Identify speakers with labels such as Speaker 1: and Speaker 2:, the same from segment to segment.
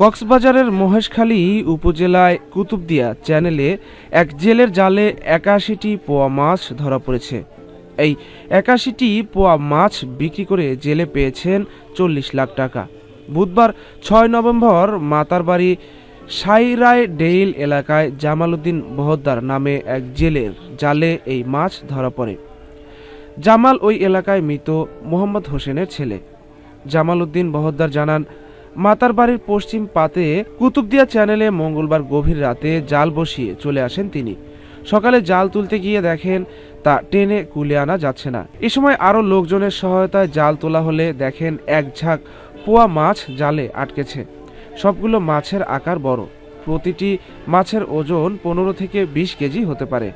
Speaker 1: কক্সবাজারের মহেশখালী উপজেলায় কুতুবদিয়া চ্যানেলে এক জেলের জালে একাশিটি পোয়া মাছ ধরা পড়েছে। এই একাশিটি পোয়া মাছ বিক্রি করে জেলে পেয়েছেন চল্লিশ লাখ টাকা। বুধবার ছয় নভেম্বর মাতারবাড়ি সাইরায় ডেইল এলাকায় জামালউদ্দিন বহদ্দার নামে এক জেলের জালে এই মাছ ধরা পড়ে। জামাল ওই এলাকায় মৃত মোহাম্মদ হোসেনের ছেলে। জামাল উদ্দিন বহদ্দার জানান মাতার বাড়ির পশ্চিম পাতে কুতুবদিয়া চ্যানেলে মঙ্গলবার গভীর রাতে জাল বসিয়ে চলে আসেন তিনি। সকালে জাল তুলতে গিয়ে দেখেন তা টেনে কুলে আনা যাচ্ছে না। এ সময় আরও লোকজনের সহায়তায় জাল তোলা হলে দেখেন এক ঝাঁক পোয়া মাছ জালে আটকেছে। সবগুলো মাছের আকার বড়। প্রতিটি মাছের ওজন পনেরো থেকে বিশ কেজি হতে পারে।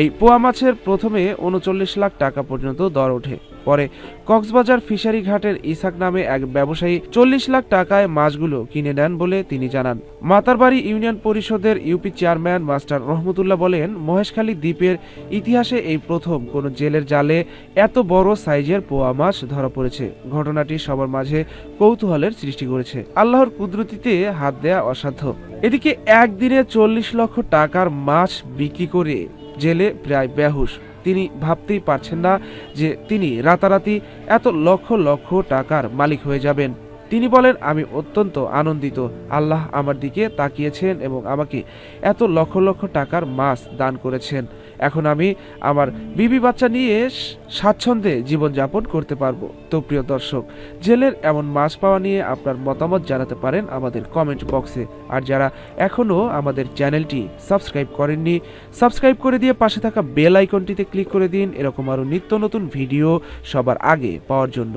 Speaker 1: এই পোয়া মাছের প্রথমে উনচল্লিশ লাখ টাকা পর্যন্ত দর ওঠে। পরে কক্সবাজার ফিশারি ঘাটের ইসাক নামে এক ব্যবসায়ী চল্লিশ লাখ টাকায় মাছগুলো কিনে নেন বলে তিনি জানান। মাতারবাড়ি ইউনিয়ন পরিষদের ইউপি চেয়ারম্যান মাস্টার রহমতুল্লাহ বলেন, মহেশখালী দ্বীপের ইতিহাসে এই প্রথম কোনো জেলের জালে এত বড় সাইজের পোয়া মাছ ধরা পড়েছে। ঘটনাটি সবার মাঝে কৌতূহলের সৃষ্টি করেছে। আল্লাহর কুদরতিতে হাত দেয়া অসাধ্য। এদিকে একদিনে চল্লিশ লক্ষ টাকার মাছ বিক্রি করে জেলে প্রায় বেহুশ। তিনি ভাবতেই পারছেন না যে তিনি রাতারাতি এত লক্ষ লক্ষ টাকার মালিক হয়ে যাবেন। তিনি বলেন, আমি অত্যন্ত আনন্দিত। আল্লাহ আমার দিকে তাকিয়েছেন এবং আমাকে এত লক্ষ লক্ষ টাকার মাছ দান করেছেন। এখন আমি আমার বিবি বাচ্চা নিয়ে স্বাচ্ছন্দ্যে জীবনযাপন করতে পারব। তো প্রিয় দর্শক, জেলের এমন মাছ পাওয়া নিয়ে আপনার মতামত জানাতে পারেন আমাদের কমেন্ট বক্সে। আর যারা এখনও আমাদের চ্যানেলটি সাবস্ক্রাইব করেননি, সাবস্ক্রাইব করে দিয়ে পাশে থাকা বেল আইকনটিতে ক্লিক করে দিন। এরকম আরও নিত্য নতুন ভিডিও সবার আগে পাওয়ার জন্য।